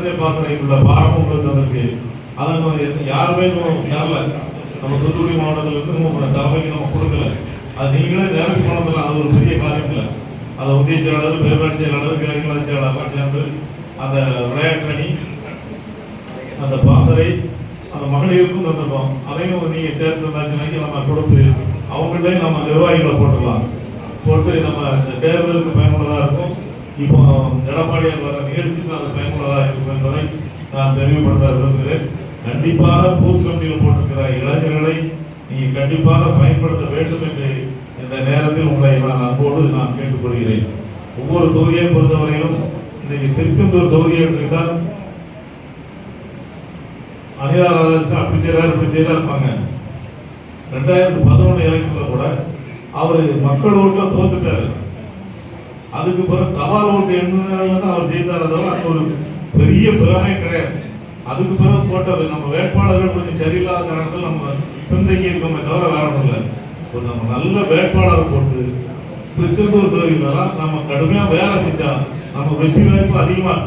இளைஞர் பாசறையில் உள்ள பாரம் உங்களுக்கு வந்திருக்கு அதை நம்ம யாருமே இன்னும் நம்ம தூத்துக்குடி மாவட்டத்தில் இருந்து நம்ம தலைமைக்கு நம்ம கொடுக்கல. அது நீங்களே நேரடி போனதில்ல அது ஒரு பெரிய காரியம் இல்லை. அதை ஒன்றிய செயலாளர் பேரூராட்சி செயலாளர் கிழக்கு செயலாளர் சேர்ந்து அந்த விளையாட்டு அணி அந்த பாசறை அந்த மகளிருக்கும் தந்துருக்கோம் அதையும் நீங்க சேர்த்து நம்ம கொடுத்து அவங்கள்ட்ட நம்ம நிர்வாகிகளை போட்டுடலாம் போட்டு நம்ம இந்த தேர்தலுக்கு பயனுள்ளதாக இருக்கும். இப்போ எடப்பாடியார் வர நிகழ்ச்சிக்கு அது பயனுள்ளதாக இருக்கும் என்பதை நான் தெளிவுபடுத்த விரும்புகிறேன். கண்டிப்பாக பூக்கம்பியில் போட்டிருக்கிற இளைஞர்களை நீங்கள் கண்டிப்பாக பயன்படுத்த வேண்டும் என்று இந்த நேரத்தில் உங்களை நான் அன்போடு நான் கேட்டுக்கொள்கிறேன். ஒவ்வொரு தொகுதியை பொறுத்தவரையிலும் இன்னைக்கு திருச்செந்தூர் தொகுதியை எடுத்துக்கிட்டால் அனிதா ராதாகிருஷ்ணன் அப்படி செய்யறாரு இப்படி செய்யறா இருப்பாங்க ரெண்டாயிரத்தி பதினொன்று எலெக்ஷன்ல கூட அவர் மக்கள் ஓட்டில் தோத்துட்டாரு. அதுக்கு பிறகு தபால் ஓட்டு எண்ணுனால தான் அவர் செய்தார் தவிர அது ஒரு பெரிய பலமே கிடையாது. அதுக்கு பிறகு போட்ட நம்ம வேட்பாளர்கள் கொஞ்சம் சரியில்லாத காரணத்தில் நம்ம பின்தங்கி இருக்கோமே தவிர வேற ஒன்றும் இல்லை. ஒரு நம்ம நல்ல வேட்பாளர் போட்டு திருச்செந்தூர் தொகுதியிலலாம் நம்ம கடுமையாக வேலை செஞ்சால் நம்ம வெற்றி வாய்ப்பு அதிகமாக